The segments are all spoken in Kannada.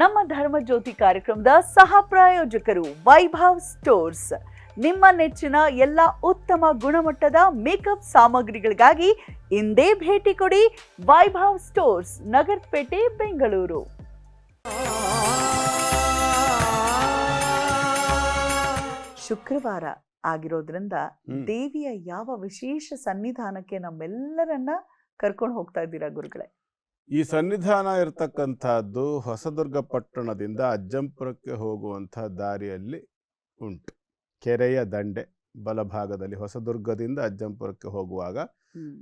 ನಮ್ಮ ಧರ್ಮ ಜ್ಯೋತಿ ಕಾರ್ಯಕ್ರಮದ ಸಹ ಪ್ರಾಯೋಜಕರು ವೈಭವ್ ಸ್ಟೋರ್ಸ್. ನಿಮ್ಮ ನೆಚ್ಚಿನ ಎಲ್ಲ ಉತ್ತಮ ಗುಣಮಟ್ಟದ ಮೇಕಪ್ ಸಾಮಗ್ರಿಗಳಿಗಾಗಿ ಇಂದೇ ಭೇಟಿ ಕೊಡಿ ವೈಭವ್ ಸ್ಟೋರ್ಸ್ ನಗರಪೇಟೆ ಬೆಂಗಳೂರು. ಶುಕ್ರವಾರ ಆಗಿರೋದ್ರಿಂದ ದೇವಿಯ ಯಾವ ವಿಶೇಷ ಸನ್ನಿಧಾನಕ್ಕೆ ನಮ್ಮೆಲ್ಲರನ್ನ ಕರ್ಕೊಂಡು ಹೋಗ್ತಾ ಇದ್ದೀರಾ ಗುರುಗಳೇ? ಈ ಸನ್ನಿಧಾನ ಇರತಕ್ಕಂಥದ್ದು ಹೊಸದುರ್ಗ ಪಟ್ಟಣದಿಂದ ಅಜ್ಜಂಪುರಕ್ಕೆ ಹೋಗುವಂಥ ದಾರಿಯಲ್ಲಿ ಉಂಟು. ಕೆರೆಯ ದಂಡೆ ಬಲಭಾಗದಲ್ಲಿ ಹೊಸದುರ್ಗದಿಂದ ಅಜ್ಜಂಪುರಕ್ಕೆ ಹೋಗುವಾಗ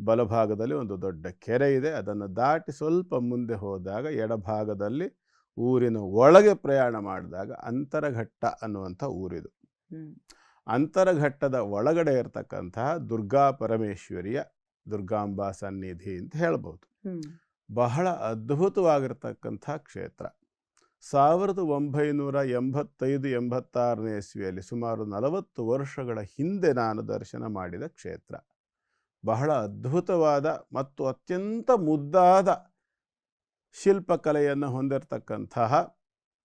ಬಲಭಾಗದಲ್ಲಿ ಒಂದು ದೊಡ್ಡ ಕೆರೆ ಇದೆ. ಅದನ್ನು ದಾಟಿ ಸ್ವಲ್ಪ ಮುಂದೆ ಹೋದಾಗ ಎಡಭಾಗದಲ್ಲಿ ಊರಿನ ಒಳಗೆ ಪ್ರಯಾಣ ಮಾಡಿದಾಗ ಅಂತರಘಟ್ಟ ಅನ್ನುವಂಥ ಊರಿದು. ಅಂತರಘಟ್ಟದ ಒಳಗಡೆ ಇರತಕ್ಕಂತಹ ದುರ್ಗಾ ಪರಮೇಶ್ವರಿಯ ದುರ್ಗಾಂಬಾ ಸನ್ನಿಧಿ ಅಂತ ಹೇಳ್ಬೋದು. ಬಹಳ ಅದ್ಭುತವಾಗಿರ್ತಕ್ಕಂಥ ಕ್ಷೇತ್ರ. ಸಾವಿರದ ಒಂಬೈನೂರ ಎಂಬತ್ತೈದು ಎಂಬತ್ತಾರನೇ ಇಸ್ವಿಯಲ್ಲಿ ಸುಮಾರು ನಲವತ್ತು ವರ್ಷಗಳ ಹಿಂದೆ ನಾನು ದರ್ಶನ ಮಾಡಿದ ಕ್ಷೇತ್ರ. ಬಹಳ ಅದ್ಭುತವಾದ ಮತ್ತು ಅತ್ಯಂತ ಮುದ್ದಾದ ಶಿಲ್ಪಕಲೆಯನ್ನು ಹೊಂದಿರತಕ್ಕಂತಹ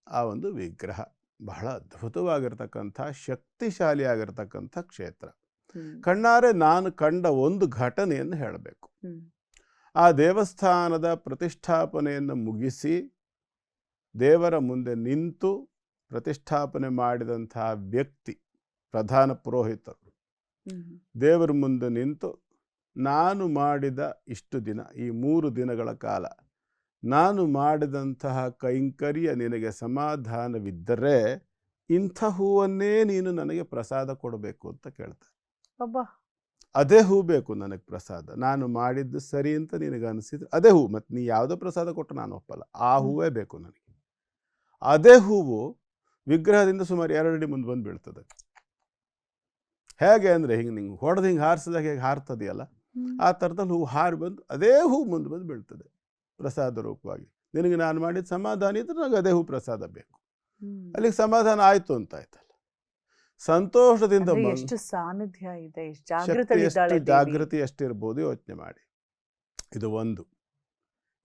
ಆ ಒಂದು ವಿಗ್ರಹ. ಬಹಳ ಅದ್ಭುತವಾಗಿರ್ತಕ್ಕಂಥ ಶಕ್ತಿಶಾಲಿಯಾಗಿರ್ತಕ್ಕಂಥ ಕ್ಷೇತ್ರ. ಕಣ್ಣಾರೆ ನಾನು ಕಂಡ ಒಂದು ಘಟನೆಯನ್ನು ಹೇಳಬೇಕು. ಆ ದೇವಸ್ಥಾನದ ಪ್ರತಿಷ್ಠಾಪನೆಯನ್ನು ಮುಗಿಸಿ ದೇವರ ಮುಂದೆ ನಿಂತು ಪ್ರತಿಷ್ಠಾಪನೆ ಮಾಡಿದಂತಹ ವ್ಯಕ್ತಿ ಪ್ರಧಾನ ಪುರೋಹಿತರು. ದೇವರ ಮುಂದೆ ನಿಂತು ನಾನು ಮಾಡಿದ ಇಷ್ಟು ದಿನ ಈ ಮೂರು ದಿನಗಳ ಕಾಲ ನಾನು ಮಾಡಿದಂತಹ ಕೈಂಕರ್ಯ ನಿನಗೆ ಸಮಾಧಾನವಿದ್ದರೆ ಇಂಥ ಹೂವನ್ನೇ ನೀನು ನನಗೆ ಪ್ರಸಾದ ಕೊಡಬೇಕು ಅಂತ ಕೇಳ್ತಾರೆ. ಅಬ್ಬಾ! ಅದೇ ಹೂ ಬೇಕು ನನಗೆ ಪ್ರಸಾದ. ನಾನು ಮಾಡಿದ್ದು ಸರಿ ಅಂತ ನಿನಗೆ ಅನಿಸಿದ್ರೆ ಅದೇ ಹೂ ಮತ್ತು ನೀ ಯಾವುದೋ ಪ್ರಸಾದ ಕೊಟ್ಟು ನಾನು ಒಪ್ಪಲ್ಲ. ಆ ಹೂವೇ ಬೇಕು ನನಗೆ. ಅದೇ ಹೂವು ವಿಗ್ರಹದಿಂದ ಸುಮಾರು ಎರಡು ಅಡಿ ಮುಂದೆ ಬಂದು ಬೀಳ್ತದೆ ಹೇಗೆ ಅಂದರೆ ಹಿಂಗೆ ನಿಂಗೆ ಹೊಡೆದು ಹಿಂಗೆ ಹಾರಿಸಿದಾಗ ಹೇಗೆ ಹಾರ್ತದೆಯಲ್ಲ ಆ ಥರದಲ್ಲಿ ಹೂವು ಹಾರಿ ಬಂದು ಅದೇ ಹೂ ಮುಂದೆ ಬಂದು ಬೀಳ್ತದೆ ಪ್ರಸಾದ ರೂಪವಾಗಿ. ನಿನಗೆ ನಾನು ಮಾಡಿದ ಸಮಾಧಾನ ಇದ್ರೆ ನನಗೆ ಅದೇ ಹೂ ಪ್ರಸಾದ ಬೇಕು. ಅಲ್ಲಿಗೆ ಸಮಾಧಾನ ಆಯಿತು ಅಂತ ಆಯ್ತಲ್ಲ. ಸಂತೋಷದಿಂದ ಎಷ್ಟು ಸಾನ್ನಿಧ್ಯ ಇದೆ ಎಷ್ಟು ಜಾಗೃತಿ ಎಷ್ಟಿರ್ಬೋದು ಯೋಚನೆ ಮಾಡಿ. ಇದು ಒಂದು.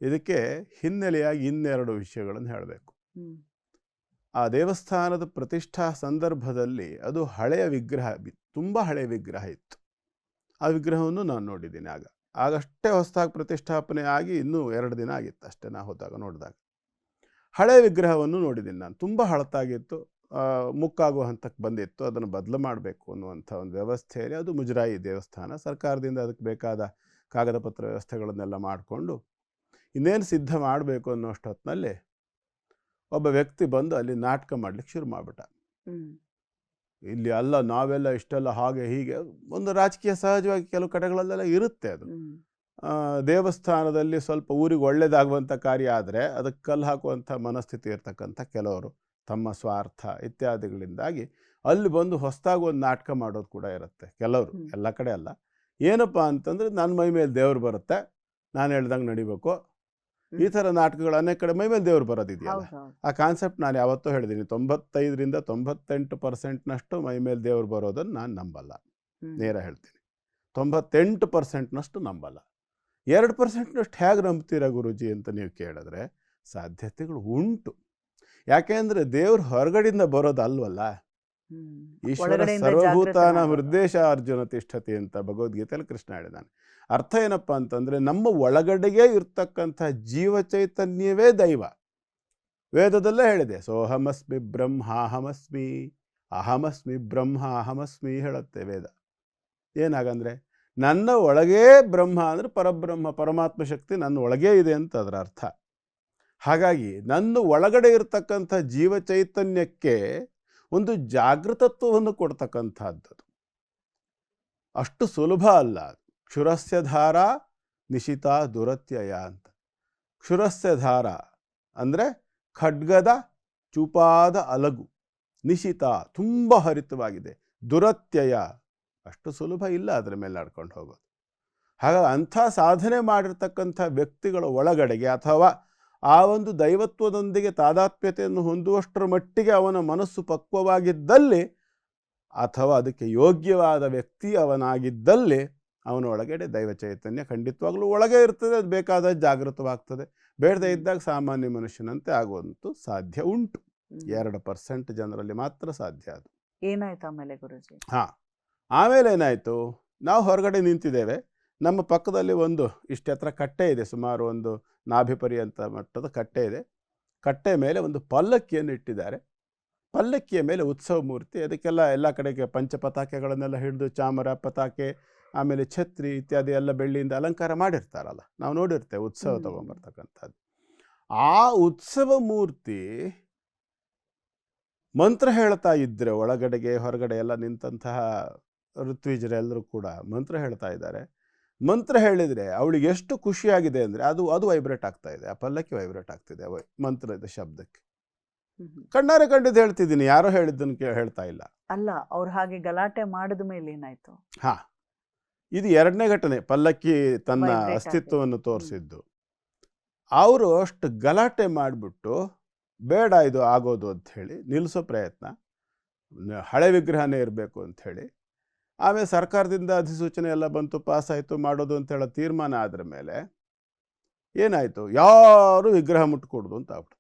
ಇದಕ್ಕೆ ಹಿನ್ನೆಲೆಯಾಗಿ ಇನ್ನೆರಡು ವಿಷಯಗಳನ್ನು ಹೇಳಬೇಕು. ಆ ದೇವಸ್ಥಾನದ ಪ್ರತಿಷ್ಠಾ ಸಂದರ್ಭದಲ್ಲಿ ಅದು ಹಳೆಯ ವಿಗ್ರಹ ತುಂಬ ಹಳೆಯ ವಿಗ್ರಹ ಇತ್ತು. ಆ ವಿಗ್ರಹವನ್ನು ನಾನು ನೋಡಿದ್ದೀನಿ ಆಗ. ಆಗಷ್ಟೇ ಹೊಸದಾಗಿ ಪ್ರತಿಷ್ಠಾಪನೆ ಆಗಿ ಇನ್ನೂ ಎರಡು ದಿನ ಆಗಿತ್ತು ಅಷ್ಟೇ ನಾ ಹೋದಾಗ ನೋಡಿದಾಗ. ಹಳೆಯ ವಿಗ್ರಹವನ್ನು ನೋಡಿದ್ದೀನಿ ನಾನು. ತುಂಬ ಹಳತಾಗಿತ್ತು ಮುಕ್ಕಾಗುವ ಹಂತಕ್ಕೆ ಬಂದಿತ್ತು. ಅದನ್ನು ಬದಲು ಮಾಡಬೇಕು ಅನ್ನುವಂಥ ಒಂದು ವ್ಯವಸ್ಥೆಯಲ್ಲಿ ಅದು ಮುಜರಾಯಿ ದೇವಸ್ಥಾನ. ಸರ್ಕಾರದಿಂದ ಅದಕ್ಕೆ ಬೇಕಾದ ಕಾಗದ ಪತ್ರ ವ್ಯವಸ್ಥೆಗಳನ್ನೆಲ್ಲ ಮಾಡಿಕೊಂಡು ಇನ್ನೇನು ಸಿದ್ಧ ಮಾಡಬೇಕು ಅನ್ನೋಷ್ಟೊತ್ತಿನಲ್ಲಿ ಒಬ್ಬ ವ್ಯಕ್ತಿ ಬಂದು ಅಲ್ಲಿ ನಾಟಕ ಮಾಡ್ಲಿಕ್ಕೆ ಶುರು ಮಾಡಿಬಿಟ್ಟ. ಇಲ್ಲಿ ಅಲ್ಲ ನಾವೆಲ್ಲ ಇಷ್ಟೆಲ್ಲ ಹಾಗೆ ಹೀಗೆ ಒಂದು ರಾಜಕೀಯ ಸಹಜವಾಗಿ ಕೆಲವು ಕಡೆಗಳಲ್ಲೆಲ್ಲ ಇರುತ್ತೆ ಅದು. ದೇವಸ್ಥಾನದಲ್ಲಿ ಸ್ವಲ್ಪ ಊರಿಗೆ ಒಳ್ಳೇದಾಗುವಂಥ ಕಾರ್ಯ ಆದರೆ ಅದಕ್ಕೆ ಕಲ್ಲು ಹಾಕುವಂಥ ಮನಸ್ಥಿತಿ ಇರ್ತಕ್ಕಂಥ ಕೆಲವರು. ತಮ್ಮ ಸ್ವಾರ್ಥ ಇತ್ಯಾದಿಗಳಿಂದಾಗಿ ಅಲ್ಲಿ ಬಂದು ಹೊಸದಾಗಿ ಒಂದು ನಾಟಕ ಮಾಡೋದು ಕೂಡ ಇರುತ್ತೆ ಕೆಲವರು ಎಲ್ಲ ಕಡೆ ಅಲ್ಲ. ಏನಪ್ಪ ಅಂತಂದರೆ ನನ್ನ ಮೈ ಮೇಲೆ ದೇವ್ರು ಬರುತ್ತೆ ನಾನು ಹೇಳ್ದಂಗೆ ನಡಿಬೇಕು. ಈ ಥರ ನಾಟಕಗಳು ಅನೇಕ ಕಡೆ ಮೈ ಮೇಲೆ ದೇವ್ರು ಬರೋದಿದೆಯಲ್ಲ. ಆ ಕಾನ್ಸೆಪ್ಟ್ ನಾನು ಯಾವತ್ತೂ ಹೇಳಿದ್ದೀನಿ ತೊಂಬತ್ತೈದರಿಂದ ತೊಂಬತ್ತೆಂಟು ಪರ್ಸೆಂಟ್ನಷ್ಟು ಮೈ ಮೇಲೆ ದೇವ್ರು ಬರೋದನ್ನು ನಾನು ನಂಬಲ್ಲ. ನೇರ ಹೇಳ್ತೀನಿ. ತೊಂಬತ್ತೆಂಟು ಪರ್ಸೆಂಟ್ನಷ್ಟು ನಂಬಲ್ಲ. ಎರಡು ಪರ್ಸೆಂಟ್ನಷ್ಟು ಹೇಗೆ ನಂಬ್ತೀರಾ ಗುರುಜಿ ಅಂತ ನೀವು ಕೇಳಿದ್ರೆ ಸಾಧ್ಯತೆಗಳು ಉಂಟು. ಯಾಕೆಂದರೆ ದೇವ್ರು ಹೊರಗಡೆಯಿಂದ ಬರೋದು ಅಲ್ವಲ್ಲ? ಹ್ಮ್. ಈಶ್ವರ ಸರ್ವಭೂತಾನ ಜಾಗೃತನಾಗೋದು. ಅರ್ಜುನ ತಿಷ್ಠತಿ ಅಂತ ಭಗವದ್ಗೀತೆಯಲ್ಲಿ ಕೃಷ್ಣ ಹೇಳಿದಾನೆ ಅರ್ಥ ಏನಪ್ಪ ಅಂತಂದ್ರೆ ನಮ್ಮ ಒಳಗಡೆಗೆ ಇರ್ತಕ್ಕಂಥ ಜೀವ ಚೈತನ್ಯವೇ ದೈವ. ವೇದದಲ್ಲೇ ಹೇಳಿದೆ ಸೋಹಮಸ್ಮಿ ಬ್ರಹ್ಮಾಹಮಸ್ಮಿ ಅಹಮಸ್ಮಿ ಬ್ರಹ್ಮ ಅಹಮಸ್ಮಿ ಹೇಳುತ್ತೆ ವೇದ. ಏನಾಗಂದ್ರೆ ನನ್ನ ಒಳಗೇ ಬ್ರಹ್ಮ ಅಂದ್ರೆ ಪರಬ್ರಹ್ಮ ಪರಮಾತ್ಮ ಶಕ್ತಿ ನನ್ನ ಒಳಗೇ ಇದೆ ಅಂತ ಅದರ ಅರ್ಥ. ಹಾಗಾಗಿ ನನ್ನ ಒಳಗಡೆ ಇರತಕ್ಕಂಥ ಜೀವ ಚೈತನ್ಯಕ್ಕೆ ಒಂದು ಜಾಗೃತತ್ವವನ್ನು ಕೊಡ್ತಕ್ಕಂಥದ್ದು. ಅಷ್ಟು ಸುಲಭ ಅಲ್ಲ. ಕ್ಷುರಸ್ಯ ಧಾರ ನಿಶಿತ ದುರತ್ಯಯ ಅಂತ. ಕ್ಷುರಸ್ಯ ಧಾರ ಅಂದರೆ ಖಡ್ಗದ ಚೂಪಾದ ಅಲಗು. ನಿಶಿತ ತುಂಬ ಹರಿತವಾಗಿದೆ. ದುರತ್ಯಯ ಅಷ್ಟು ಸುಲಭ ಇಲ್ಲ ಅದರ ಮೇಲೆ ನಡ್ಕೊಂಡು ಹೋಗೋದು. ಹಾಗಾಗಿ ಅಂಥ ಸಾಧನೆ ಮಾಡಿರ್ತಕ್ಕಂಥ ವ್ಯಕ್ತಿಗಳ ಒಳಗಡೆಗೆ ಅಥವಾ ಆ ಒಂದು ದೈವತ್ವದೊಂದಿಗೆ ತಾದಾತ್ಮ್ಯತೆಯನ್ನು ಹೊಂದುವಷ್ಟರ ಮಟ್ಟಿಗೆ ಅವನ ಮನಸ್ಸು ಪಕ್ವವಾಗಿದ್ದಲ್ಲಿ ಅಥವಾ ಅದಕ್ಕೆ ಯೋಗ್ಯವಾದ ವ್ಯಕ್ತಿ ಅವನಾಗಿದ್ದಲ್ಲಿ ಅವನ ಒಳಗಡೆ ದೈವ ಚೈತನ್ಯ ಖಂಡಿತವಾಗಲೂ ಒಳಗೆ ಇರ್ತದೆ ಅದು ಬೇಕಾದ ಜಾಗೃತವಾಗ್ತದೆ. ಬೇಡದೇ ಇದ್ದಾಗ ಸಾಮಾನ್ಯ ಮನುಷ್ಯನಂತೆ ಆಗುವಂತೂ ಸಾಧ್ಯ ಉಂಟು. ಎರಡು ಪರ್ಸೆಂಟ್ ಜನರಲ್ಲಿ ಮಾತ್ರ ಸಾಧ್ಯ ಅದು. ಏನಾಯ್ತು ಆಮೇಲೆ ಗುರುಜಿ? ಹಾಂ ಆಮೇಲೆ ಏನಾಯಿತು? ನಾವು ಹೊರಗಡೆ ನಿಂತಿದ್ದೇವೆ. ನಮ್ಮ ಪಕ್ಕದಲ್ಲಿ ಒಂದು ಇಷ್ಟೆತ್ರ ಎತ್ತರ ಕಟ್ಟೆ ಇದೆ ಸುಮಾರು ಒಂದು ನಾಭಿಪರ್ಯಂತ ಮಟ್ಟದ ಕಟ್ಟೆ ಇದೆ. ಕಟ್ಟೆ ಮೇಲೆ ಒಂದು ಪಲ್ಲಕ್ಕಿಯನ್ನು ಇಟ್ಟಿದ್ದಾರೆ. ಪಲ್ಲಕ್ಕಿಯ ಮೇಲೆ ಉತ್ಸವ ಮೂರ್ತಿ ಅದಕ್ಕೆಲ್ಲ ಎಲ್ಲ ಕಡೆಗೆ ಪಂಚ ಪತಾಕೆಗಳನ್ನೆಲ್ಲ ಹಿಡಿದು ಚಾಮರ ಪತಾಕೆ ಆಮೇಲೆ ಛತ್ರಿ ಇತ್ಯಾದಿ ಎಲ್ಲ ಬೆಳ್ಳಿಯಿಂದ ಅಲಂಕಾರ ಮಾಡಿರ್ತಾರಲ್ಲ ನಾವು ನೋಡಿರ್ತೇವೆ ಉತ್ಸವ. ತಗೊಂಬರ್ತಕ್ಕಂಥದ್ದು. ಆ ಉತ್ಸವ ಮೂರ್ತಿ ಮಂತ್ರ ಹೇಳ್ತಾ ಇದ್ದರೆ ಒಳಗಡೆಗೆ ಹೊರಗಡೆ ಎಲ್ಲ ನಿಂತಹ ಋತ್ವಿಜರೆಲ್ಲರೂ ಕೂಡ ಮಂತ್ರ ಹೇಳ್ತಾ ಇದ್ದಾರೆ. ಮಂತ್ರ ಹೇಳಿದರೆ ಅವಳಿಗೆ ಎಷ್ಟು ಖುಷಿಯಾಗಿದೆ ಅಂದರೆ ಅದು ಅದು ವೈಬ್ರೇಟ್ ಆಗ್ತಾ ಇದೆ ಆ ಪಲ್ಲಕ್ಕಿ ವೈಬ್ರೇಟ್ ಆಗ್ತಿದೆ ಮಂತ್ರದ ಶಬ್ದಕ್ಕೆ. ಕಣ್ಣಾರೆ ಕಂಡಿದ್ದು ಹೇಳ್ತಿದ್ದೀನಿ ಯಾರೋ ಹೇಳಿದ್ದನ್ನು ಹೇಳ್ತಾ ಇಲ್ಲ. ಅಲ್ಲ ಅವ್ರು ಹಾಗೆ ಗಲಾಟೆ ಮಾಡಿದ ಮೇಲೆ ಏನಾಯ್ತು? ಹಾ. ಇದು ಎರಡನೇ ಘಟನೆ ಪಲ್ಲಕ್ಕಿ ತನ್ನ ಅಸ್ತಿತ್ವವನ್ನು ತೋರಿಸಿದ್ದು. ಅವರು ಅಷ್ಟು ಗಲಾಟೆ ಮಾಡಿಬಿಟ್ಟು ಬೇಡ ಇದು ಆಗೋದು ಅಂತ ಹೇಳಿ ನಿಲ್ಲಿಸೋ ಪ್ರಯತ್ನ ಹಳೆ ವಿಗ್ರಹನೇ ಇರಬೇಕು ಅಂತ ಹೇಳಿ ಆಮೇಲೆ ಸರ್ಕಾರದಿಂದ ಅಧಿಸೂಚನೆ ಎಲ್ಲ ಬಂತು ಪಾಸ್ ಆಯಿತು ಮಾಡೋದು ಅಂತ ಹೇಳೋ ತೀರ್ಮಾನ ಆದ್ರ ಮೇಲೆ ಏನಾಯಿತು? ಯಾರು ವಿಗ್ರಹ ಮುಟ್ಕೊಡ್ದು ಅಂತ ಆಗ್ಬಿಡ್ತು.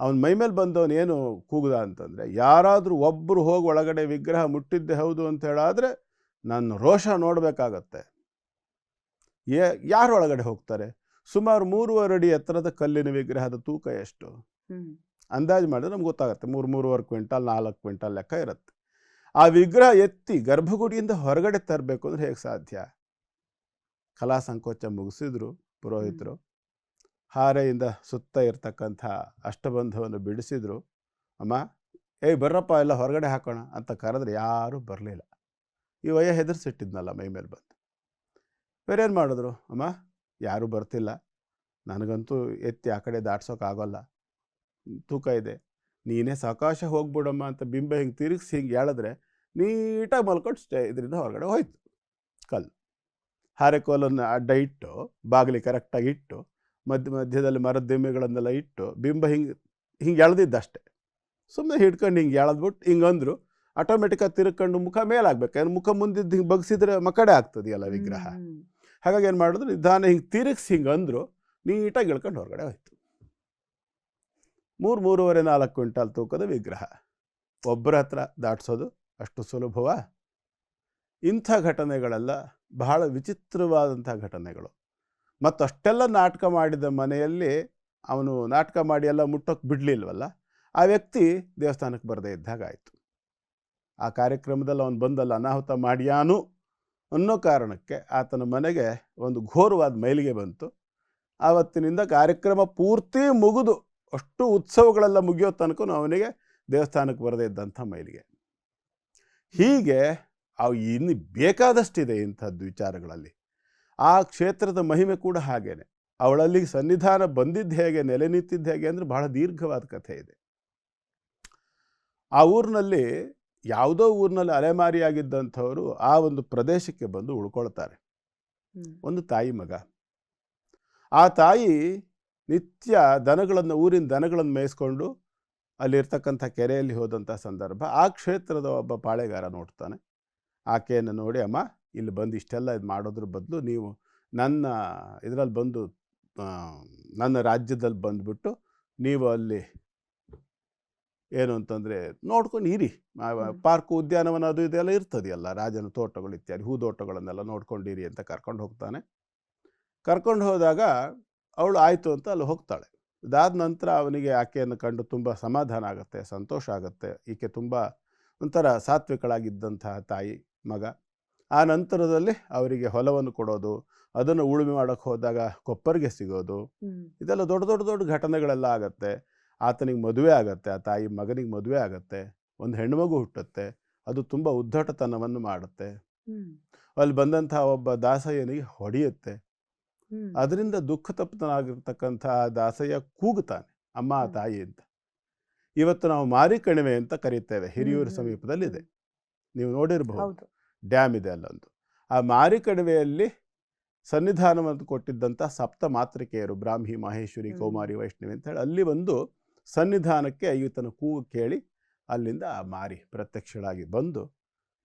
ಅವನ ಮೈಮೇಲೆ ಬಂದವನು ಏನು ಕೂಗ್ದ ಅಂತಂದರೆ ಯಾರಾದರೂ ಒಬ್ಬರು ಹೋಗಿ ಒಳಗಡೆ ವಿಗ್ರಹ ಮುಟ್ಟಿದ್ದೆ ಹೌದು ಅಂತ ಹೇಳಾದರೆ ನನ್ನ ರೋಷ ನೋಡಬೇಕಾಗತ್ತೆ. ಏ ಯಾರು ಒಳಗಡೆ ಹೋಗ್ತಾರೆ? ಸುಮಾರು ಮೂರುವರೆ ಅಡಿ ಎತ್ತರದ ಕಲ್ಲಿನ ವಿಗ್ರಹದ ತೂಕ ಎಷ್ಟು? ಅಂದಾಜು ಮಾಡಿದ್ರೆ ನಮ್ಗೆ ಗೊತ್ತಾಗುತ್ತೆ. ಮೂರು ಮೂರುವರೆ ಕ್ವಿಂಟಲ್ ನಾಲ್ಕು ಕ್ವಿಂಟಲ್ ಲೆಕ್ಕ ಇರುತ್ತೆ. ಆ ವಿಗ್ರಹ ಎತ್ತಿ ಗರ್ಭಗುಡಿಯಿಂದ ಹೊರಗಡೆ ತರಬೇಕು ಅಂದ್ರೆ ಹೇಗೆ ಸಾಧ್ಯ? ಕಲಾ ಸಂಕೋಚ ಮುಗಿಸಿದ್ರು ಪುರೋಹಿತರು. ಹಾರೆಯಿಂದ ಸುತ್ತ ಇರತಕ್ಕಂಥ ಅಷ್ಟಬಂಧವನ್ನು ಬಿಡಿಸಿದ್ರು. ಅಮ್ಮ ಏಯ್ ಬರ್ರಪ್ಪ ಎಲ್ಲ ಹೊರಗಡೆ ಹಾಕೋಣ ಅಂತ ಕರೆದ್ರೆ ಯಾರೂ ಬರಲಿಲ್ಲ. ಈ ವಯ ಹೆದರ್ಸಿಟ್ಟಿದ್ನಲ್ಲ ಮೈ ಮೇಲೆ ಬಂದು. ಬೇರೇನು ಮಾಡಿದ್ರು? ಅಮ್ಮ ಯಾರೂ ಬರ್ತಿಲ್ಲ. ನನಗಂತೂ ಎತ್ತಿ ಆ ಕಡೆ ದಾಟ್ಸೋಕ್ಕಾಗೋಲ್ಲ ತೂಕ ಇದೆ. ನೀನೇ ಸಾಕಾಶ ಹೋಗ್ಬಿಡಮ್ಮ ಅಂತ ಬಿಂಬ ಹಿಂಗೆ ತಿರುಗಿಸಿ ಹಿಂಗೆ ಎಳೆದ್ರೆ ನೀಟಾಗಿ ಮಲ್ಕೊಂಡು ಸ್ಟೇ ಇದರಿಂದ ಹೊರಗಡೆ ಹೋಯ್ತು. ಕಲ್ಲು. ಹಾರೆಕೋಲನ್ನು ಅಡ್ಡ ಇಟ್ಟು ಬಾಗಿಲಿ ಕರೆಕ್ಟಾಗಿ ಇಟ್ಟು ಮಧ್ಯ ಮಧ್ಯದಲ್ಲಿ ಮರದ ದಿಮ್ಮೆಗಳನ್ನೆಲ್ಲ ಇಟ್ಟು ಬಿಂಬ ಹಿಂಗೆ ಹಿಂಗೆ ಅಷ್ಟೇ. ಸುಮ್ಮನೆ ಹಿಡ್ಕೊಂಡು ಹಿಂಗೆ ಎಳೆದ್ಬಿಟ್ಟು ಹಿಂಗೆ ಅಂದರು ಆಟೋಮೆಟಿಕಾಗಿ ತಿರ್ಕೊಂಡು ಮುಖ ಮೇಲಾಗಬೇಕು. ಯಾಕಂದ್ರೆ ಮುಖ ಮುಂದಿದ್ದು ಹಿಂಗೆ ಬಗ್ಸಿದ್ರೆ ಮಕಡೆ ಆಗ್ತದೆಯಲ್ಲ ವಿಗ್ರಹ. ಹಾಗಾಗಿ ಏನು ಮಾಡಿದ್ರು ನಿಧಾನ ಹಿಂಗೆ ತಿರುಗಿಸಿ ಹಿಂಗೆ ಅಂದರು ನೀಟಾಗಿ ಇಳ್ಕೊಂಡು ಹೊರಗಡೆ ಹೋಯ್ತು. ಮೂರು ಮೂರುವರೆ ನಾಲ್ಕು ಕ್ವಿಂಟಾಲ್ ತೂಕದ ವಿಗ್ರಹ. ಒಬ್ಬರ ಹತ್ರ ದಾಟಿಸೋದು ಅಷ್ಟು ಸುಲಭವ? ಇಂಥ ಘಟನೆಗಳೆಲ್ಲ, ಬಹಳ ವಿಚಿತ್ರವಾದಂಥ ಘಟನೆಗಳು. ಮತ್ತು ಅಷ್ಟೆಲ್ಲ ನಾಟಕ ಮಾಡಿದ ಮನೆಯಲ್ಲಿ ಅವನು ನಾಟಕ ಮಾಡಿ ಎಲ್ಲ ಮುಟ್ಟೋಕೆ ಬಿಡಲಿಲ್ವಲ್ಲ? ಆ ವ್ಯಕ್ತಿ ದೇವಸ್ಥಾನಕ್ಕೆ ಬರದೇ ಇದ್ದಾಗ ಆಯಿತು. ಆ ಕಾರ್ಯಕ್ರಮದಲ್ಲಿ ಅವನು ಬಂದಲ್ಲ ಅನಾಹುತ ಮಾಡ್ಯಾನು ಅನ್ನೋ ಕಾರಣಕ್ಕೆ ಆತನ ಮನೆಗೆ ಒಂದು ಘೋರವಾದ ಮೈಲಿಗೆ ಬಂತು. ಆವತ್ತಿನಿಂದ ಕಾರ್ಯಕ್ರಮ ಪೂರ್ತಿ ಮುಗಿದು ಅಷ್ಟು ಉತ್ಸವಗಳೆಲ್ಲ ಮುಗಿಯೋ ತನಕ ಅವನಿಗೆ ದೇವಸ್ಥಾನಕ್ಕೆ ಬರದೇ ಇದ್ದಂಥ ಮೈಲಿಗೆ. ಹೀಗೆ ಅವು ಇನ್ನು ಬೇಕಾದಷ್ಟಿದೆ ಇಂಥದ್ದು ವಿಚಾರಗಳಲ್ಲಿ. ಆ ಕ್ಷೇತ್ರದ ಮಹಿಮೆ ಕೂಡ ಹಾಗೇನೆ. ಅವಳಲ್ಲಿ ಸನ್ನಿಧಾನ ಬಂದಿದ್ದು ಹೇಗೆ ನೆಲೆ ನಿಂತಿದ್ದು ಹೇಗೆ ಅಂದರೆ ಬಹಳ ದೀರ್ಘವಾದ ಕಥೆ ಇದೆ. ಆ ಊರಿನಲ್ಲಿ ಯಾವುದೋ ಊರಿನಲ್ಲಿ ಅಲೆಮಾರಿಯಾಗಿದ್ದಂಥವರು ಆ ಒಂದು ಪ್ರದೇಶಕ್ಕೆ ಬಂದು ಉಳ್ಕೊಳ್ತಾರೆ. ಒಂದು ತಾಯಿ ಮಗ. ಆ ತಾಯಿ ನಿತ್ಯ ದನಗಳನ್ನು ಊರಿನ ದನಗಳನ್ನು ಮೇಯಿಸ್ಕೊಂಡು ಅಲ್ಲಿರ್ತಕ್ಕಂಥ ಕೆರೆಯಲ್ಲಿ ಹೋದಂಥ ಸಂದರ್ಭ ಆ ಕ್ಷೇತ್ರದ ಒಬ್ಬ ಪಾಳೆಗಾರ ನೋಡ್ತಾನೆ. ಆಕೆಯನ್ನು ನೋಡಿ ಅಮ್ಮ ಇಲ್ಲಿ ಬಂದು ಇಷ್ಟೆಲ್ಲ ಇದು ಮಾಡೋದ್ರ ಬದಲು ನೀವು ನನ್ನ ಇದರಲ್ಲಿ ಬಂದು ನನ್ನ ರಾಜ್ಯದಲ್ಲಿ ಬಂದುಬಿಟ್ಟು ನೀವು ಅಲ್ಲಿ ಏನು ಅಂತಂದರೆ ನೋಡ್ಕೊಂಡು ಇರಿ. ಪಾರ್ಕ್ ಉದ್ಯಾನವನ ಅದು ಇದೆಲ್ಲ ಇರ್ತದೆಯಲ್ಲ ರಾಜನ ತೋಟಗಳು ಇತ್ಯಾದಿ ಹೂದೋಟಗಳನ್ನೆಲ್ಲ ನೋಡ್ಕೊಂಡಿರಿ ಅಂತ ಕರ್ಕೊಂಡು ಹೋಗ್ತಾನೆ. ಕರ್ಕೊಂಡು ಹೋದಾಗ ಅವಳು ಆಯಿತು ಅಂತ ಅಲ್ಲಿ ಹೋಗ್ತಾಳೆ. ಅದಾದ ನಂತರ ಅವನಿಗೆ ಆಕೆಯನ್ನು ಕಂಡು ತುಂಬ ಸಮಾಧಾನ ಆಗುತ್ತೆ ಸಂತೋಷ ಆಗುತ್ತೆ. ಈಕೆ ತುಂಬ ಒಂಥರ ಸಾತ್ವಿಕಳಾಗಿದ್ದಂತಹ ತಾಯಿ ಮಗ. ಆ ನಂತರದಲ್ಲಿ ಅವರಿಗೆ ಹೊಲವನ್ನು ಕೊಡೋದು ಅದನ್ನು ಉಳುಮೆ ಮಾಡೋಕ್ಕೆ ಹೋದಾಗ ಕೊಪ್ಪರಿಗೆ ಸಿಗೋದು. ಇದೆಲ್ಲ ದೊಡ್ಡ ದೊಡ್ಡ ದೊಡ್ಡ ಘಟನೆಗಳೆಲ್ಲ ಆಗತ್ತೆ. ಆತನಿಗೆ ಮದುವೆ ಆಗತ್ತೆ ಆ ತಾಯಿ ಮಗನಿಗೆ ಮದುವೆ ಆಗತ್ತೆ ಒಂದು ಹೆಣ್ಮಗು ಹುಟ್ಟುತ್ತೆ ಅದು ತುಂಬ ಉದ್ದಟತನವನ್ನು ಮಾಡುತ್ತೆ. ಅಲ್ಲಿ ಬಂದಂತಹ ಒಬ್ಬ ದಾಸಯ್ಯನಿಗೆ ಹೊಡೆಯುತ್ತೆ. ಅದರಿಂದ ದುಃಖ ತಪ್ತನಾಗಿರ್ತಕ್ಕಂಥ ದಾಸಯ್ಯ ಕೂಗುತ್ತಾನೆ ಅಮ್ಮ. ತಾಯಿ ಅಂತ. ಇವತ್ತು ನಾವು ಮಾರಿ ಕಣಿವೆ ಅಂತ ಕರೀತೇವೆ ಹಿರಿಯೂರು ಸಮೀಪದಲ್ಲಿದೆ. ನೀವು ನೋಡಿರಬಹುದು ಹೌದು. ಡ್ಯಾಮ್ ಇದೆ ಅಲ್ಲೊಂದು. ಆ ಮಾರಿ ಕಣಿವೆಯಲ್ಲಿ ಸನ್ನಿಧಾನವನ್ನು ಕೊಟ್ಟಿದ್ದಂಥ ಸಪ್ತ ಮಾತೃಕೆಯರು ಬ್ರಾಹ್ಮಿ ಮಹೇಶ್ವರಿ ಕೌಮಾರಿ ವೈಷ್ಣವಿ ಅಂತ ಹೇಳಿ ಅಲ್ಲಿ ಒಂದು ಸನ್ನಿಧಾನಕ್ಕೆ ಈತನ ಕೂಗು ಕೇಳಿ ಅಲ್ಲಿಂದ ಆ ಮಾರಿ ಪ್ರತ್ಯಕ್ಷಳಾಗಿ ಬಂದು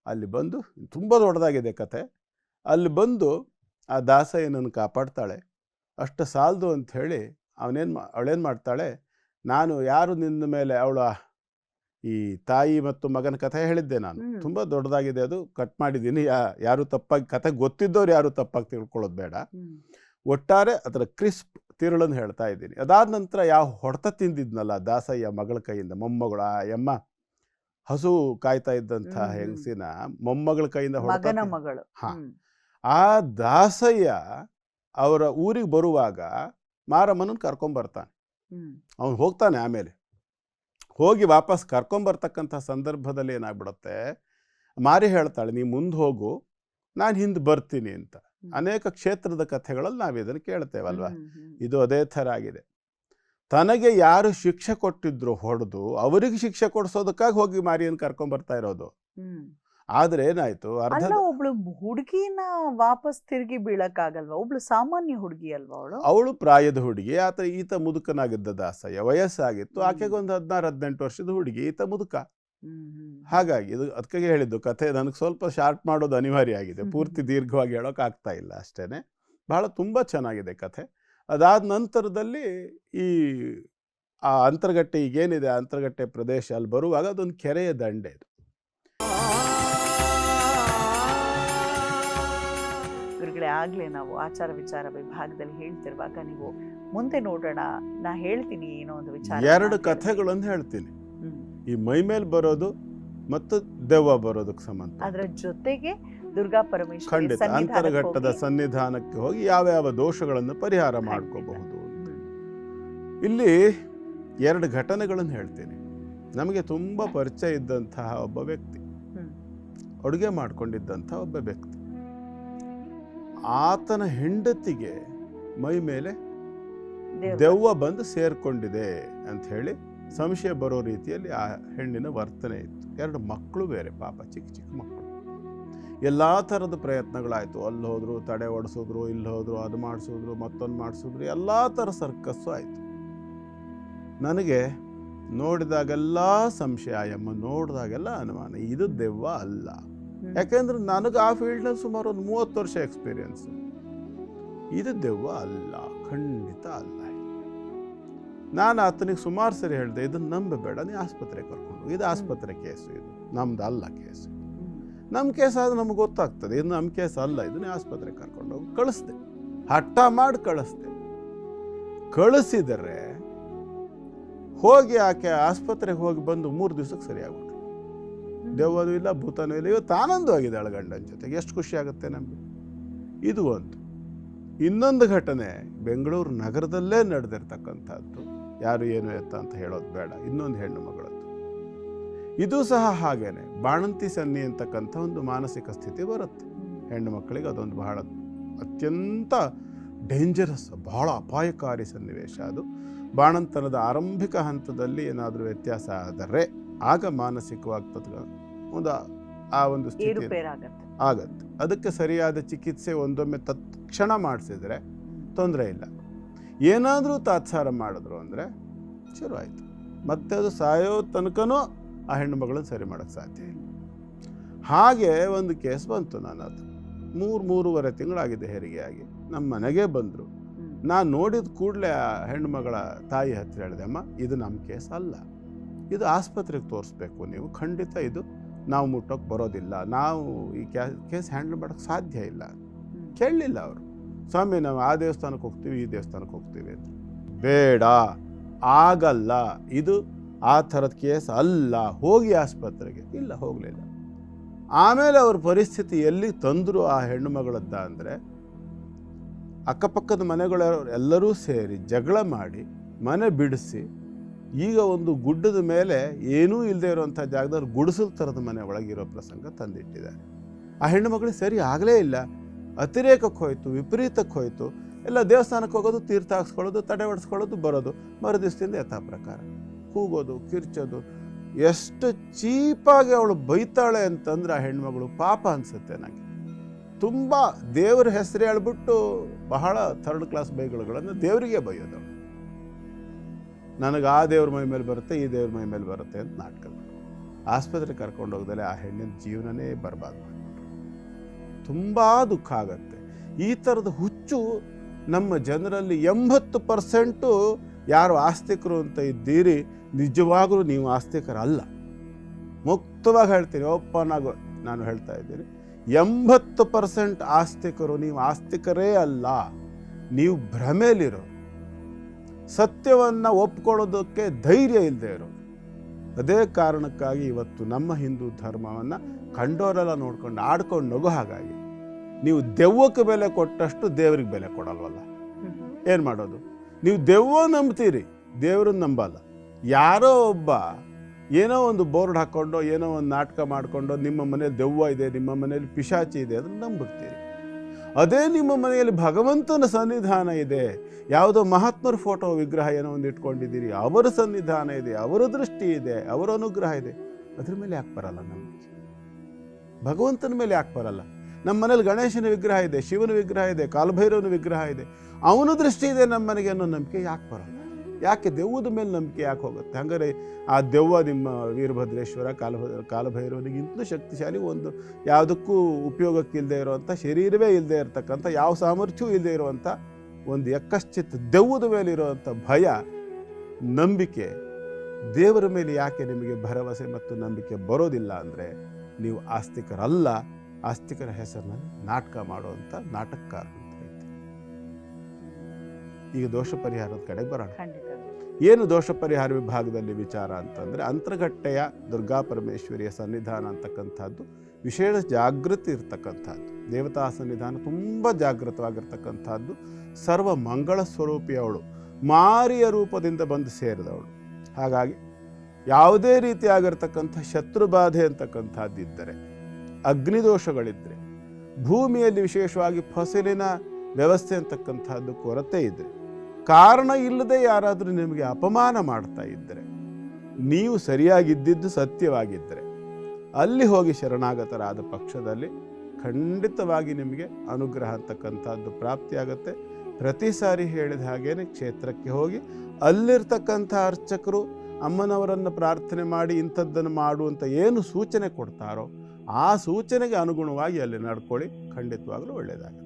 ಅಲ್ಲಿ ಬಂದು ತುಂಬ ದೊಡ್ಡದಾಗಿದೆ ಕತೆ ಅಲ್ಲಿ ಬಂದು ಆ ದಾಸಯ್ಯನನ್ನು ಕಾಪಾಡ್ತಾಳೆ. ಅಷ್ಟು ಸಾಲದು ಅಂತ ಹೇಳಿ ಅವನೇನು ಮಾ ಅವಳೇನು ಮಾಡ್ತಾಳೆ ನಾನು ಯಾರು ನಿನ್ನ ಮೇಲೆ ಅವಳ ಈ ತಾಯಿ ಮತ್ತು ಮಗನ ಕಥೆ ಹೇಳಿದ್ದೆ ನಾನು. ತುಂಬ ದೊಡ್ಡದಾಗಿದೆ ಅದು ಕಟ್ ಮಾಡಿದ್ದೀನಿ. ಯಾ ಯಾರು ತಪ್ಪಾಗಿ ಕಥೆ ಗೊತ್ತಿದ್ದವ್ರು ಯಾರು ತಪ್ಪಾಗಿ ತಿಳ್ಕೊಳ್ಳೋದು ಬೇಡ. ಒಟ್ಟಾರೆ ಅದರ ಕ್ರಿಸ್ಪ್ ತಿರುಳನ್ನು ಹೇಳ್ತಾ ಇದ್ದೀನಿ. ಅದಾದ ನಂತರ ಯಾವ ಹೊಡೆತ ತಿಂದಿದ್ನಲ್ಲ ದಾಸಯ್ಯ ಮಗಳ ಕೈಯಿಂದ ಮೊಮ್ಮಗಳು ಆ ಯಮ್ಮ ಹಸು ಕಾಯ್ತಾ ಹ್ಮ್. ಹೆಂಗಸಿನ ಮೊಮ್ಮಗಳ ಕೈಯಿಂದ ಹೊಡೆತ ಮಗಳು. ಹಾ. ಆ ದಾಸಯ್ಯ ಅವರ ಊರಿಗೆ ಬರುವಾಗ ಮಾರಮ್ಮನ ಕರ್ಕೊಂಬರ್ತಾನೆ. ಅವನು ಹೋಗ್ತಾನೆ ಆಮೇಲೆ. ಹೋಗಿ ವಾಪಸ್ ಕರ್ಕೊಂಬರ್ತಕ್ಕಂಥ ಸಂದರ್ಭದಲ್ಲಿ ಏನಾಗ್ಬಿಡುತ್ತೆ ಮಾರಿ ಹೇಳ್ತಾಳೆ ನೀ ಮುಂದೆ ಹೋಗು ನಾನು ಹಿಂದೆ ಬರ್ತೀನಿ ಅಂತ. ಅನೇಕ ಕ್ಷೇತ್ರದ ಕಥೆಗಳಲ್ಲಿ ನಾವು ಇದನ್ನು ಕೇಳ್ತೇವಲ್ವಾ. ಇದು ಅದೇ ಥರ ಆಗಿದೆ. ತನಗೆ ಯಾರು ಶಿಕ್ಷೆ ಕೊಟ್ಟಿದ್ರು ಹೊಡೆದು ಅವರಿಗೆ ಶಿಕ್ಷೆ ಕೊಡಿಸೋದಕ್ಕಾಗಿ ಹೋಗಿ ಮಾರಿಯನ್ನು ಕರ್ಕೊಂಬರ್ತಾ ಇರೋದು. ಆದ್ರೆ ಏನಾಯ್ತು? ಅರ್ಧ ಅಲ್ಲ ಒಬ್ಳು ಹುಡುಗಿನ ವಾಪಸ್ ತಿರುಗಿ ಬೀಳಕ್ಕಾಗಲ್ವಾ? ಒಬ್ಳು ಸಾಮಾನ್ಯ ಹುಡುಗಿ ಅಲ್ವಾ ಅವಳು? ಅವಳು ಪ್ರಾಯದ ಹುಡುಗಿ ಆತ ಈತ ಮುದುಕನಾಗಿದ್ದ ದಾಸಯ್ಯ. ವಯಸ್ಸಾಗಿತ್ತು. ಆಕೆಗೊಂದು ಆಕೆಗೆ ಒಂದು ಹದಿನಾರು ಹದಿನೆಂಟು ವರ್ಷದ ಹುಡುಗಿ ಈತ ಮುದುಕ. ಹಾಗಾಗಿ ಇದು ಅದಕ್ಕಾಗಿ ಹೇಳಿದ್ದು ಕಥೆ ನನಗೆ ಸ್ವಲ್ಪ ಶಾರ್ಟ್ ಮಾಡೋದು ಅನಿವಾರ್ಯ ಆಗಿದೆ. ಪೂರ್ತಿ ದೀರ್ಘವಾಗಿ ಹೇಳೋಕೆ ಆಗ್ತಾ ಇಲ್ಲ ಅಷ್ಟೇನೆ. ಬಹಳ ತುಂಬ ಚೆನ್ನಾಗಿದೆ ಕಥೆ. ಅದಾದ ನಂತರದಲ್ಲಿ ಈ ಆ ಅಂತರ್ಗಟ್ಟೆ ಈಗೇನಿದೆ ಆ ಅಂತರ್ಗಟ್ಟೆ ಪ್ರದೇಶ ಅಲ್ಲಿ ಬರುವಾಗ ಅದೊಂದು ಕೆರೆಯ ದಂಡೆ ಇದು ಗುರುಗಳೇ ಆಗಲೇ ನಾವು ಆಚಾರ ವಿಚಾರ ವಿಭಾಗದಲ್ಲಿ ಹೇಳ್ತಿರುವಾಗ ನೀವು ಮುಂದೆ ನೋಡೋಣ ನಾ ಹೇಳ್ತೀನಿ ಏನೋ ಒಂದು ವಿಚಾರ ಎರಡು ಕಥೆಗಳನ್ನು ಹೇಳ್ತೀನಿ. ಈ ಮೈ ಮೇಲೆ ಬರೋದು ಮತ್ತು ದೆವ್ವ ಬರೋದಕ್ಕೆ ಸಂಬಂಧ. ಅದರ ಜೊತೆಗೆ ದುರ್ಗಾ ಪರಮೇಶ್ವರ ಖಂಡಿತ ಅಂತರ್ಘಟ್ಟದ ಸನ್ನಿಧಾನಕ್ಕೆ ಹೋಗಿ ಯಾವ ಯಾವ ದೋಷಗಳನ್ನು ಪರಿಹಾರ ಮಾಡ್ಕೋಬಹುದು ಇಲ್ಲಿ ಎರಡು ಘಟನೆಗಳನ್ನು ಹೇಳ್ತೀನಿ. ನಮಗೆ ತುಂಬ ಪರಿಚಯ ಇದ್ದಂತಹ ಒಬ್ಬ ವ್ಯಕ್ತಿ. ಅಡುಗೆ ಮಾಡ್ಕೊಂಡಿದ್ದಂಥ ಒಬ್ಬ ವ್ಯಕ್ತಿ. ಆತನ ಹೆಂಡತಿಗೆ ಮೈ ಮೇಲೆ ದೆವ್ವ ಬಂದು ಸೇರ್ಕೊಂಡಿದೆ ಅಂತ ಹೇಳಿ ಸಂಶಯ ಬರೋ ರೀತಿಯಲ್ಲಿ ಆ ಹೆಣ್ಣಿನ ವರ್ತನೆ ಇತ್ತು. ಎರಡು ಮಕ್ಕಳು ಬೇರೆ ಪಾಪ ಚಿಕ್ಕ ಚಿಕ್ಕ ಮಕ್ಕಳು. ಎಲ್ಲ ಥರದ ಪ್ರಯತ್ನಗಳಾಯಿತು. ಅಲ್ಲಿ ಹೋದರು ತಡೆ ಓಡಿಸಿದ್ರು ಇಲ್ಲಿ ಹೋದರು ಅದು ಮಾಡಿಸಿದ್ರು ಮತ್ತೊಂದು ಮಾಡಿಸಿದ್ರು ಎಲ್ಲ ಥರ ಸರ್ಕಸ್ಸು ಆಯಿತು. ನನಗೆ ನೋಡಿದಾಗೆಲ್ಲ ಸಂಶಯ ಎಮ್ಮ ನೋಡಿದಾಗೆಲ್ಲ ಅನುಮಾನ. ಇದು ದೆವ್ವ ಅಲ್ಲ. ಯಾಕೆಂದ್ರೆ ನನಗೆ ಆ ಫೀಲ್ಡ್ನಲ್ಲಿ ಸುಮಾರು ಒಂದು ಮೂವತ್ತು ವರ್ಷ ಎಕ್ಸ್ಪೀರಿಯನ್ಸ್ ಇದು ದೆವ್ವ ಅಲ್ಲ, ಖಂಡಿತ ಅಲ್ಲ. ನಾನು ಆತನಿಗೆ ಸುಮಾರು ಸರಿ ಹೇಳಿದೆ ಇದನ್ನು ನಂಬಬೇಡ, ನೀ ಆಸ್ಪತ್ರೆಗೆ ಕರ್ಕೊಂಡು. ಇದು ಆಸ್ಪತ್ರೆ ಕೇಸು ಇದು. ನಮ್ದು ಅಲ್ಲ ಕೇಸು. ನಮ್ಮ ಕೇಸ್ ಆದ್ರೆ ನಮ್ಗೆ ಗೊತ್ತಾಗ್ತದೆ, ಇದು ನಮ್ಮ ಕೇಸ್ ಅಲ್ಲ ಇದನ್ನೇ ಆಸ್ಪತ್ರೆಗೆ ಕರ್ಕೊಂಡು ಹೋಗಿ. ಕಳಿಸ್ದೆ. ಹಠ ಮಾಡಿ ಕಳಿಸ್ದೆ. ಕಳಿಸಿದರೆ ಹೋಗಿ ಆಕೆ ಆಸ್ಪತ್ರೆಗೆ ಹೋಗಿ ಬಂದು ಮೂರು ದಿವಸಕ್ಕೆ ಸರಿಯಾಗ್ಬಿಟ್ರು ದೆವ್ವನೂ ಇಲ್ಲ, ಭೂತನೂ ಇಲ್ಲ, ಇವತ್ತು ಆನಂದವಾಗಿದ್ದಾಳೆ ಗಂಡನ ಜೊತೆಗೆ. ಎಷ್ಟು ಖುಷಿ ಆಗುತ್ತೆ ನಮಗೆ. ಇದು ಒಂದು. ಇನ್ನೊಂದು ಘಟನೆ, ಬೆಂಗಳೂರು ನಗರದಲ್ಲೇ ನಡೆದಿರ್ತಕ್ಕಂಥದ್ದು. ಯಾರು ಏನು ಎತ್ತ ಅಂತ ಹೇಳೋದು ಬೇಡ. ಇನ್ನೊಂದು ಹೆಣ್ಣು ಮಗಳದ್ದು. ಇದು ಸಹ ಹಾಗೇನೆ. ಬಾಣಂತಿ ಸನ್ನಿ ಅಂತಕ್ಕಂಥ ಒಂದು ಮಾನಸಿಕ ಸ್ಥಿತಿ ಬರುತ್ತೆ. ಹೆಣ್ಣು ಮಕ್ಕಳಿಗೆ ಅದೊಂದು ಬಹಳ ಅತ್ಯಂತ ಡೇಂಜರಸ್ ಬಹಳ ಅಪಾಯಕಾರಿ ಸನ್ನಿವೇಶ ಅದು. ಬಾಣಂತನದ ಆರಂಭಿಕ ಹಂತದಲ್ಲಿ ಏನಾದರೂ ವ್ಯತ್ಯಾಸ ಆದರೆ ಆಗ ಮಾನಸಿಕವಾಗಿ ಒಂದು ಆ ಒಂದು ಸ್ಥಿತಿ ಆಗತ್ತೆ. ಅದಕ್ಕೆ ಸರಿಯಾದ ಚಿಕಿತ್ಸೆ ಒಂದೊಮ್ಮೆ ತತ್ಕ್ಷಣ ಮಾಡಿಸಿದ್ರೆ ತೊಂದರೆ ಇಲ್ಲ. ಏನಾದರೂ ತಾತ್ಸಾರ ಮಾಡಿದ್ರು ಅಂದರೆ ಶುರು ಆಯಿತು ಮತ್ತೆ ಅದು ಸಾಯೋ ತನಕನೂ ಆ ಹೆಣ್ಣು ಮಗಳನ್ನ ಸರಿ ಮಾಡೋಕ್ಕೆ ಸಾಧ್ಯ ಇಲ್ಲ. ಹಾಗೆ ಒಂದು ಕೇಸ್ ಬಂತು ನಾನು ಅದು ಮೂರು ಮೂರುವರೆ ತಿಂಗಳಾಗಿದೆ ಹೆರಿಗೆಯಾಗಿ. ನಮ್ಮ ಮನೆಗೆ ಬಂದರು. ನಾನು ನೋಡಿದ ಕೂಡಲೇ ಆ ಹೆಣ್ಣು ಮಗಳ ತಾಯಿ ಹತ್ತಿರ ಹೇಳಿದೆ ಅಮ್ಮ ಇದು ನಮ್ಮ ಕೇಸ್ ಅಲ್ಲ. ಇದು ಆಸ್ಪತ್ರೆಗೆ ತೋರಿಸ್ಬೇಕು. ನೀವು ಖಂಡಿತ ಇದು ನಾವು ಮುಟ್ಟೋಕೆ ಬರೋದಿಲ್ಲ. ನಾವು ಈ ಕೇಸ್ ಹ್ಯಾಂಡಲ್ ಮಾಡೋಕ್ಕೆ ಸಾಧ್ಯ ಇಲ್ಲ. ಕೇಳಲಿಲ್ಲ ಅವರು. ಸ್ವಾಮಿ ನಾವು ಆ ದೇವಸ್ಥಾನಕ್ಕೆ ಹೋಗ್ತೀವಿ ಈ ದೇವಸ್ಥಾನಕ್ಕೆ ಹೋಗ್ತೀವಿ ಅಂತ. ಬೇಡ. ಆಗಲ್ಲ. ಇದು ಆ ಥರದ ಕೇಸ್ ಅಲ್ಲ. ಹೋಗಿ ಆಸ್ಪತ್ರೆಗೆ. ಇಲ್ಲ ಹೋಗಲಿಲ್ಲ. ಆಮೇಲೆ ಅವ್ರ ಪರಿಸ್ಥಿತಿ ಎಲ್ಲಿ ತಂದರು ಆ ಹೆಣ್ಣು ಮಗಳದ್ದ ಅಂದರೆ ಅಕ್ಕಪಕ್ಕದ ಮನೆಗಳ ಎಲ್ಲರೂ ಸೇರಿ ಜಗಳ ಮಾಡಿ ಮನೆ ಬಿಡಿಸಿ ಈಗ ಒಂದು ಗುಡ್ಡದ ಮೇಲೆ ಏನೂ ಇಲ್ಲದೆ ಇರುವಂಥ ಜಾಗದಲ್ಲಿ ಗುಡಿಸಲು ಥರದ ಮನೆ ಒಳಗಿರೋ ಪ್ರಸಂಗ ತಂದಿಟ್ಟಿದ್ದಾರೆ. ಆ ಹೆಣ್ಣು ಮಗಳಿಗೆ ಸರಿ ಆಗಲೇ ಇಲ್ಲ. ಅತಿರೇಕಕ್ಕೆ ಹೋಯಿತು, ವಿಪರೀತಕ್ಕೆ ಹೋಯಿತು. ಎಲ್ಲ ದೇವಸ್ಥಾನಕ್ಕೆ ಹೋಗೋದು, ತೀರ್ಥ ಹಾಕ್ಸ್ಕೊಳ್ಳೋದು, ತಡೆ ಹೊಡೆಸ್ಕೊಳ್ಳೋದು ಬರೋದು, ಮರುದಿವಸದಿಂದ ಯಥಾ ಪ್ರಕಾರ. ಕೂಗೋದು, ಕಿರ್ಚೋದು, ಎಷ್ಟು ಚೀಪಾಗಿ ಅವಳು ಬೈತಾಳೆ ಅಂತಂದ್ರೆ ಆ ಹೆಣ್ಮಗಳು ಪಾಪ ಅನಿಸುತ್ತೆ ನನಗೆ ತುಂಬ ದೇವರ ಹೆಸರು ಹೇಳ್ಬಿಟ್ಟು ಬಹಳ ಥರ್ಡ್ ಕ್ಲಾಸ್ ಬೈಗಳುಗಳನ್ನು ದೇವರಿಗೆ ಬೈಯೋದು ನನಗೆ ಆ ದೇವ್ರ ಮೈ ಮೇಲೆ ಬರುತ್ತೆ, ಈ ದೇವ್ರ ಮೈ ಮೇಲೆ ಬರುತ್ತೆ ಅಂತ ನಾಟಕ. ಆಸ್ಪತ್ರೆಗೆ ಕರ್ಕೊಂಡು ಹೋಗದಲ್ಲೇ ಆ ಹೆಣ್ಣಿನ ಜೀವನನೇ ಮಾಡಿಬಿಟ್ರು ತುಂಬ ದುಃಖ ಆಗತ್ತೆ. ಈ ಥರದ ಹುಚ್ಚು ನಮ್ಮ ಜನರಲ್ಲಿ ಎಂಬತ್ತು ಪರ್ಸೆಂಟು ಯಾರು ಆಸ್ತಿಕರು ಅಂತ ಇದ್ದೀರಿ, ನಿಜವಾಗಲೂ ನೀವು ಆಸ್ತಿಕರಲ್ಲ. ಮುಕ್ತವಾಗಿ ಹೇಳ್ತೀನಿ, ಓಪನ್ ಆಗೋ ನಾನು ಹೇಳ್ತಾ ಇದ್ದೀನಿ. ಎಂಬತ್ತು ಪರ್ಸೆಂಟ್ ಆಸ್ತಿಕರು, ನೀವು ಆಸ್ತಿಕರೇ ಅಲ್ಲ. ನೀವು ಭ್ರಮೇಲಿರೋ ಸತ್ಯವನ್ನು ಒಪ್ಕೊಳ್ಳೋದಕ್ಕೆ ಧೈರ್ಯ ಇಲ್ಲದೆ ಇರೋದು. ಅದೇ ಕಾರಣಕ್ಕಾಗಿ ಇವತ್ತು ನಮ್ಮ ಹಿಂದೂ ಧರ್ಮವನ್ನು ಕಂಡೋರೆಲ್ಲ ನೋಡ್ಕೊಂಡು ಆಡ್ಕೊಂಡು ನಗು ಹಾಗಾಗಿ ನೀವು ದೆವ್ವಕ್ಕೆ ಬೆಲೆ ಕೊಟ್ಟಷ್ಟು ದೇವ್ರಿಗೆ ಬೆಲೆ ಕೊಡಲ್ವಲ್ಲ? ಏನು ಮಾಡೋದು? ನೀವು ದೆವ್ವ ನಂಬ್ತೀರಿ, ದೇವ್ರನ್ನ ನಂಬಲ್ಲ. ಯಾರೋ ಒಬ್ಬ ಏನೋ ಒಂದು ಬೋರ್ಡ್ ಹಾಕ್ಕೊಂಡೋ ಏನೋ ಒಂದು ನಾಟಕ ಮಾಡಿಕೊಂಡು, ನಿಮ್ಮ ಮನೇಲಿ ದೆವ್ವ ಇದೆ, ನಿಮ್ಮ ಮನೇಲಿ ಪಿಶಾಚಿ ಇದೆ, ಅದನ್ನು ನಂಬಿಡ್ತೀರಿ ಅದೇ ನಿಮ್ಮ ಮನೆಯಲ್ಲಿ ಭಗವಂತನ ಸನ್ನಿಧಾನ ಇದೆ. ಯಾವುದೋ ಮಹಾತ್ಮರ ಫೋಟೋ ವಿಗ್ರಹ ಏನೋ ಒಂದು ಇಟ್ಕೊಂಡಿದ್ದೀರಿ. ಅವರ ಸನ್ನಿಧಾನ ಇದೆ, ಅವರ ದೃಷ್ಟಿ ಇದೆ, ಅವರ ಅನುಗ್ರಹ ಇದೆ. ಅದ್ರ ಮೇಲೆ ಯಾಕೆ ಬರಲ್ಲ ನಮ್ಮ ಭಗವಂತನ ಮೇಲೆ ಯಾಕೆ ಬರಲ್ಲ? ನಮ್ಮ ಮನೇಲಿ ಗಣೇಶನ ವಿಗ್ರಹ ಇದೆ, ಶಿವನ ವಿಗ್ರಹ ಇದೆ, ಕಾಲಭೈರವನ ವಿಗ್ರಹ ಇದೆ. ಅವನ ದೃಷ್ಟಿ ಇದೆ ನಮ್ಮ ಮನೆಗೆ ಅನ್ನೋ ನಂಬಿಕೆ ಯಾಕೆ ಬರಲ್ಲ? ಯಾಕೆ ದೆವ್ವದ ಮೇಲೆ ನಂಬಿಕೆ ಯಾಕೆ ಹೋಗುತ್ತೆ? ಹಂಗಾರೆ ಆ ದೆವ್ವ ನಿಮ್ಮ ವೀರಭದ್ರೇಶ್ವರ ಕಾಲ ಕಾಲಭೈರವನಿಗಿಂತಲೂ ಶಕ್ತಿಶಾಲಿ ಒಂದು ಯಾವುದಕ್ಕೂ ಉಪಯೋಗಕ್ಕೆ ಇಲ್ಲದೆ ಇರುವಂಥ, ಶರೀರವೇ ಇಲ್ಲದೆ ಇರತಕ್ಕಂಥ, ಯಾವ ಸಾಮರ್ಥ್ಯವೂ ಇಲ್ಲದೆ ಇರುವಂಥ ಒಂದು ಯಕ್ಕಶ್ಚಿತ್ ದೆವ್ವದ ಮೇಲೆ ಇರುವಂಥ ಭಯ, ನಂಬಿಕೆ, ದೇವರ ಮೇಲೆ ಯಾಕೆ ನಿಮಗೆ ಭರವಸೆ ಮತ್ತು ನಂಬಿಕೆ ಬರೋದಿಲ್ಲ ಅಂದರೆ ನೀವು ಆಸ್ತಿಕರಲ್ಲ, ಆಸ್ತಿಕರ ಹೆಸರಿನಲ್ಲಿ ನಾಟಕ ಮಾಡುವಂಥ ನಾಟಕಕಾರ ಅಂತ ಹೇಳ್ತೀವಿ ಈಗ ದೋಷ ಪರಿಹಾರದ ಕಡೆಗೆ ಬರೋಣ. ಏನು ದೋಷ ಪರಿಹಾರ ವಿಭಾಗದಲ್ಲಿ ವಿಚಾರ ಅಂತಂದರೆ ಅಂತರ್ಗಟ್ಟೆಯ ದುರ್ಗಾ ಪರಮೇಶ್ವರಿಯ ಸನ್ನಿಧಾನ ಅಂತಕ್ಕಂಥದ್ದು ವಿಶೇಷ ಜಾಗೃತಿ ಇರ್ತಕ್ಕಂಥದ್ದು ದೇವತಾ ಸನ್ನಿಧಾನ ತುಂಬ ಜಾಗೃತವಾಗಿರ್ತಕ್ಕಂಥದ್ದು ಸರ್ವ ಮಂಗಳ ಸ್ವರೂಪಿಯವಳು ಮಾರಿಯ ರೂಪದಿಂದ ಬಂದು ಸೇರಿದವಳು. ಹಾಗಾಗಿ ಯಾವುದೇ ರೀತಿಯಾಗಿರ್ತಕ್ಕಂಥ ಶತ್ರುಬಾಧೆ ಅಂತಕ್ಕಂಥದ್ದಿದ್ದರೆ ಅಗ್ನಿದೋಷಗಳಿದ್ದರೆ ಭೂಮಿಯಲ್ಲಿ ವಿಶೇಷವಾಗಿ ಫಸಲಿನ ವ್ಯವಸ್ಥೆ ಅಂತಕ್ಕಂಥದ್ದು ಕೊರತೆ ಇದ್ದರೆ ಕಾರಣ ಇಲ್ಲದೆ ಯಾರಾದರೂ ನಿಮಗೆ ಅಪಮಾನ ಮಾಡ್ತಾ ಇದ್ದರೆ ನೀವು ಸರಿಯಾಗಿದ್ದಿದ್ದು ಸತ್ಯವಾಗಿದ್ದರೆ ಅಲ್ಲಿ ಹೋಗಿ ಶರಣಾಗತರಾದ ಪಕ್ಷದಲ್ಲಿ ಖಂಡಿತವಾಗಿ ನಿಮಗೆ ಅನುಗ್ರಹ ಅಂತಕ್ಕಂಥದ್ದು ಪ್ರಾಪ್ತಿಯಾಗುತ್ತೆ. ಪ್ರತಿ ಸಾರಿ ಹೇಳಿದ ಹಾಗೇನೆ ಕ್ಷೇತ್ರಕ್ಕೆ ಹೋಗಿ ಅಲ್ಲಿರ್ತಕ್ಕಂಥ ಅರ್ಚಕರು ಅಮ್ಮನವರನ್ನು ಪ್ರಾರ್ಥನೆ ಮಾಡಿ ಇಂಥದ್ದನ್ನು ಮಾಡು ಅಂತ ಏನು ಸೂಚನೆ ಕೊಡ್ತಾರೋ, ಆ ಸೂಚನೆಗೆ ಅನುಗುಣವಾಗಿ ಅಲ್ಲಿ ನಡ್ಕೊಳ್ಳಿ. ಖಂಡಿತವಾಗಲೂ ಒಳ್ಳೆಯದಾಗುತ್ತೆ.